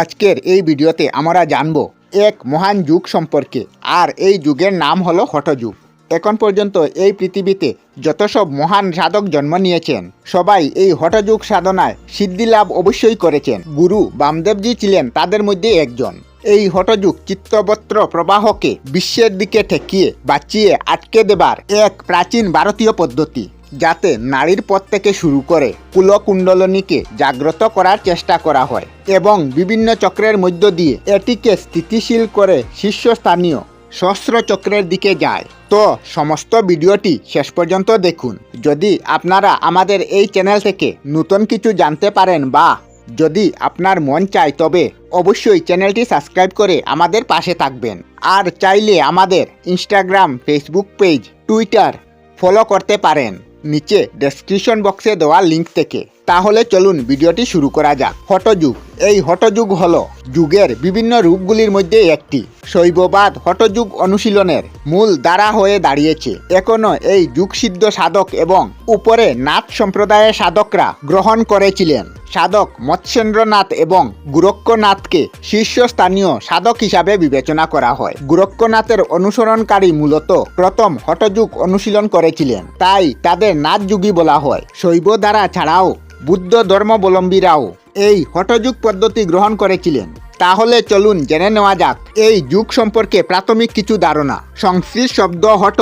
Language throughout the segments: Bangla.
আজকের এই ভিডিওতে আমরা জানব এক মহান যুগ সম্পর্কে, আর এই যুগের নাম হলো হঠযুগ। এখন পর্যন্ত এই পৃথিবীতে যত সব মহান সাধক জন্ম নিয়েছেন, সবাই এই হঠযুগ সাধনায় সিদ্ধি লাভ অবশ্যই করেছেন। গুরু বামদেবজি ছিলেন তাদের মধ্যে একজন। এই হঠযুগ চিত্তবত্র প্রবাহকে বিশ্বের দিকে ঠেকিয়ে বাঁচিয়ে আটকে দেবার এক প্রাচীন ভারতীয় পদ্ধতি। যাতে নারীর পথ থেকে শুরু করে কুলকুণ্ডলনীকে জাগ্রত করার চেষ্টা করা হয় এবং বিভিন্ন চক্রের মধ্য দিয়ে এটিকে স্থিতিশীল করে শীর্ষস্থানীয় সহস্র চক্রের দিকে যায়। তো সমস্ত ভিডিওটি শেষ পর্যন্ত দেখুন। যদি আপনারা আমাদের এই চ্যানেল থেকে নতুন কিছু জানতে পারেন বা যদি আপনার মন চায়, তবে অবশ্যই চ্যানেলটি সাবস্ক্রাইব করে আমাদের পাশে থাকবেন। আর চাইলে আমাদের Instagram, Facebook page, Twitter follow করতে পারেন। নিচে ডেসক্রিপশন বক্সে দেওয়া লিঙ্ক থেকে। তাহলে চলুন ভিডিওটি শুরু করা যাক। হটযুগ এই হটযুগ হল যুগের বিভিন্ন রূপগুলির মধ্যে একটি। শৈববাদ হটযুগ অনুশীলনের মূল দ্বারা হয়ে দাঁড়িয়েছে। এখনও এই যুগসিদ্ধ সাধক এবং উপরে নাথ সম্প্রদায়ের সাধকরা গ্রহণ করেছিলেন। সাধক মৎস্যেন্দ্রনাথ এবং গোরক্ষনাথকে শীর্ষস্থানীয় সাধক হিসাবে বিবেচনা করা হয়। গোরক্ষনাথের অনুসরণকারী মূলত প্রথম হটযুগ অনুশীলন করেছিলেন। তাই তাদের নাথযুগী বলা হয়। শৈব দ্বারা ছাড়াও বুদ্ধ ধর্মাবলম্বীরাও এই হটযুগ পদ্ধতি গ্রহণ করেছিলেন। তাহলে চলুন জেনে নেওয়া যাক, এই যুগ সম্পর্কে প্রাথমিক কিছু ধারণা। সংস্কৃত শব্দ হট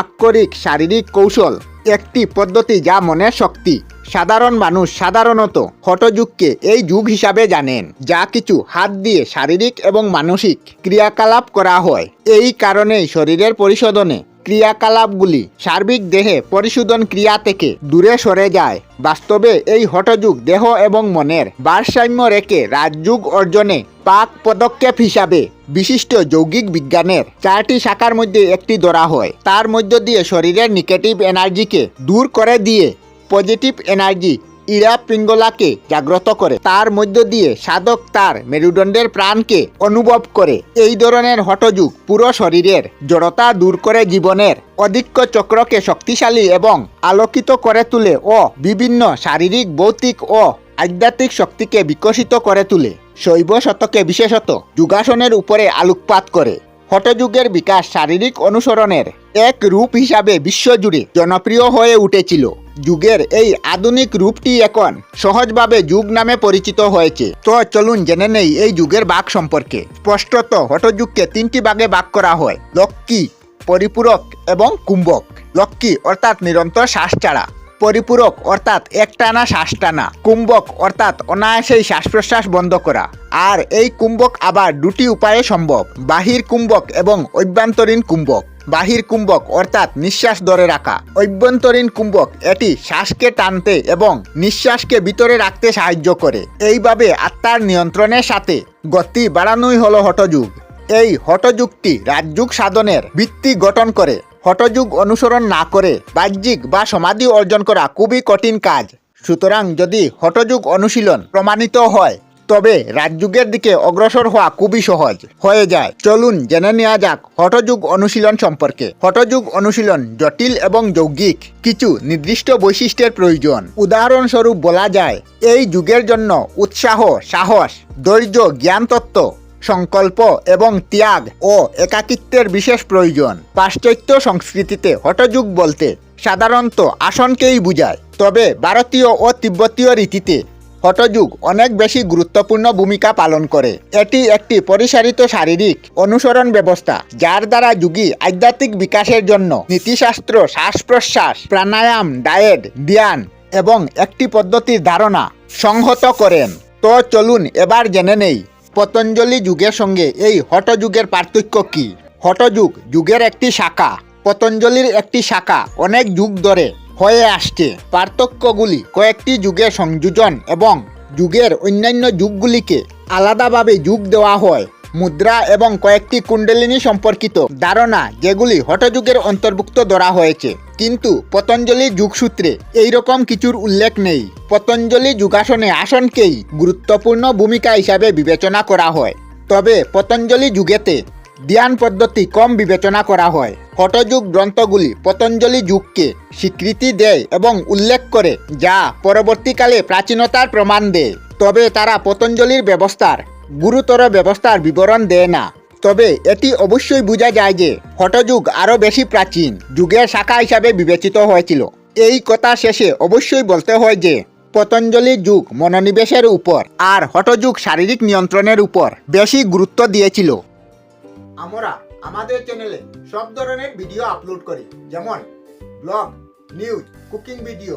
আক্ষরিক শারীরিক কৌশল, একটি পদ্ধতি যা মনের শক্তি। সাধারণ মানুষ সাধারণত হটযুগকে এই যুগ হিসাবে জানেন, যা কিছু হাত দিয়ে শারীরিক এবং মানসিক ক্রিয়াকলাপ করা হয়। এই কারণেই শরীরের পরিশোধনে ক্রিয়াকলাপগুলি সার্বিক দেহে পরিশোধন ক্রিয়া থেকে দূরে সরে যায়। বাস্তবে এই হঠযুগ দেহ এবং মনের ভারসাম্য রেখে রাজযুগ অর্জনে পাক পদক্ষেপ হিসাবে বিশিষ্ট যৌগিক বিজ্ঞানের চারটি শাখার মধ্যে একটি ধরা হয়। তার মধ্য দিয়ে শরীরের নেগেটিভ এনার্জিকে দূর করে দিয়ে পজিটিভ এনার্জি ইরা পিঙ্গলাকে জাগ্রত করে। তার মধ্য দিয়ে সাধক তার মেরুদণ্ডের প্রাণকে অনুভব করে। এই ধরনের হঠযুগ পুরো শরীরের জড়তা দূর করে জীবনের অধিক্য চক্রকে শক্তিশালী এবং আলোকিত করে তুলে ও বিভিন্ন শারীরিক, ভৌতিক ও আধ্যাত্মিক শক্তিকে বিকশিত করে তুলে। শৈব শতকে বিশেষত যুগাসনের উপরে আলোকপাত করে। হঠযুগের বিকাশ শারীরিক অনুসরণের এক রূপ হিসাবে বিশ্বজুড়ে জনপ্রিয় হয়ে উঠেছিল। যুগের এই আধুনিক রূপটি এখন সহজভাবে যুগ নামে পরিচিত হয়েছে। তো চলুন জেনে নেই এই যুগের বাঘ সম্পর্কে। স্পষ্টত হঠযুগকে তিনটি ভাগে ভাগ করা হয়। লক্ষ্মী, পরিপূরক এবং কুম্ভক। লক্ষ্মী অর্থাৎ নিরন্তর শ্বাস ছাড়া পরিপূরক অর্থাৎ একটানা শ্বাস টানা কুম্ভক অর্থাৎ অনায়াসেই শ্বাস প্রশ্বাস বন্ধ করা। আর এই কুম্ভক আবার দুটি উপায়ে সম্ভব, বাহির কুম্ভক এবং অভ্যন্তরীণ কুম্ভক। বাহির কুম্ভক অর্থাৎ নিঃশ্বাস ধরে রাখা। অভ্যন্তরীণ কুম্ভক এটি শ্বাসকে টানতে এবং নিঃশ্বাসকে ভিতরে রাখতে সাহায্য করে। এইভাবে আত্মার নিয়ন্ত্রণের সাথে গতি বাড়ানোই হলো হঠযুগ। এই হঠযুগটি রাজযুগ সাধনের ভিত্তি গঠন করে। হঠযুগ অনুসরণ না করে বাহ্যিক বা সমাধি অর্জন করা খুবই কঠিন কাজ। সুতরাং যদি হঠযুগ অনুশীলন প্রমাণিত হয়, তবে রাজযুগের দিকে অগ্রসর হওয়া খুবই সহজ হয়ে যায়। চলুন জেনে নেওয়া যাক হঠযুগ অনুশীলন সম্পর্কে। হঠযুগ অনুশীলন জটিল এবং যৌগিক, কিছু নির্দিষ্ট বৈশিষ্ট্যের প্রয়োজন। উদাহরণস্বরূপ বলা যায়, এই যুগের জন্য উৎসাহ, সাহস, ধৈর্য, জ্ঞানতত্ত্ব সংকল্প এবং ত্যাগ ও একাকিত্বের বিশেষ প্রয়োজন। পাশ্চাত্য সংস্কৃতিতে হঠযুগ বলতে সাধারণত আসনকেই বুঝায়। তবে ভারতীয় ও তিব্বতীয় রীতিতে হঠযুগ অনেক বেশি গুরুত্বপূর্ণ ভূমিকা পালন করে। এটি একটি পরিসারিত শারীরিক অনুসরণ ব্যবস্থা, যার দ্বারা যুগী আধ্যাত্মিক বিকাশের জন্য নীতিশাস্ত্র শ্বাস প্রশ্বাস প্রাণায়াম, ডায়েট, ধ্যান এবং একটি পদ্ধতির ধারণা সংহত করেন। তো চলুন এবার জেনে নেই পতঞ্জলি যুগের সঙ্গে এই হটযুগের পার্থক্য কি? হটযুগ যুগের একটি শাখা, পতঞ্জলির একটি শাখা অনেক যুগ ধরে হয়ে আসছে। পার্থক্যগুলি কয়েকটি যুগের সংযোজন এবং যুগের অন্যান্য যুগগুলিকে আলাদাভাবে যুগ দেওয়া হয়। মুদ্রা এবং কয়েকটি কুণ্ডলিনী সম্পর্কিত ধারণা যেগুলি হঠযুগের অন্তর্ভুক্ত ধরা হয়েছে। কিন্তু পতঞ্জলি যুগসূত্রে এইরকম কিছুর উল্লেখ নেই। পতঞ্জলি যুগাসনে আসনকেই গুরুত্বপূর্ণ ভূমিকা হিসাবে বিবেচনা করা হয়। তবে পতঞ্জলি যুগেতে ধ্যান পদ্ধতি কম বিবেচনা করা হয়। হঠযুগ গ্রন্থগুলি পতঞ্জলি যুগকে স্বীকৃতি দেয় এবং উল্লেখ করে যা পরবর্তীকালে প্রাচীনতার প্রমাণ দেয়। তবে তারা পতঞ্জলির ব্যবস্থার গুরুতর ব্যবস্থার বিবরণ দেয় না। তবে এটি অবশ্যই বোঝা যায় যে হঠযুগ আরও বেশি প্রাচীন যুগের শাখা হিসাবে বিবেচিত হয়েছিল। এই কথা শেষে অবশ্যই বলতে হয় যে পতঞ্জলি যুগ মনোনিবেশের উপর আর হঠযুগ শারীরিক নিয়ন্ত্রণের উপর বেশি গুরুত্ব দিয়েছিল। আমরা আমাদের চ্যানেলে সব ধরনের ভিডিও আপলোড করি, যেমন ব্লগ, নিউজ, কুকিং ভিডিও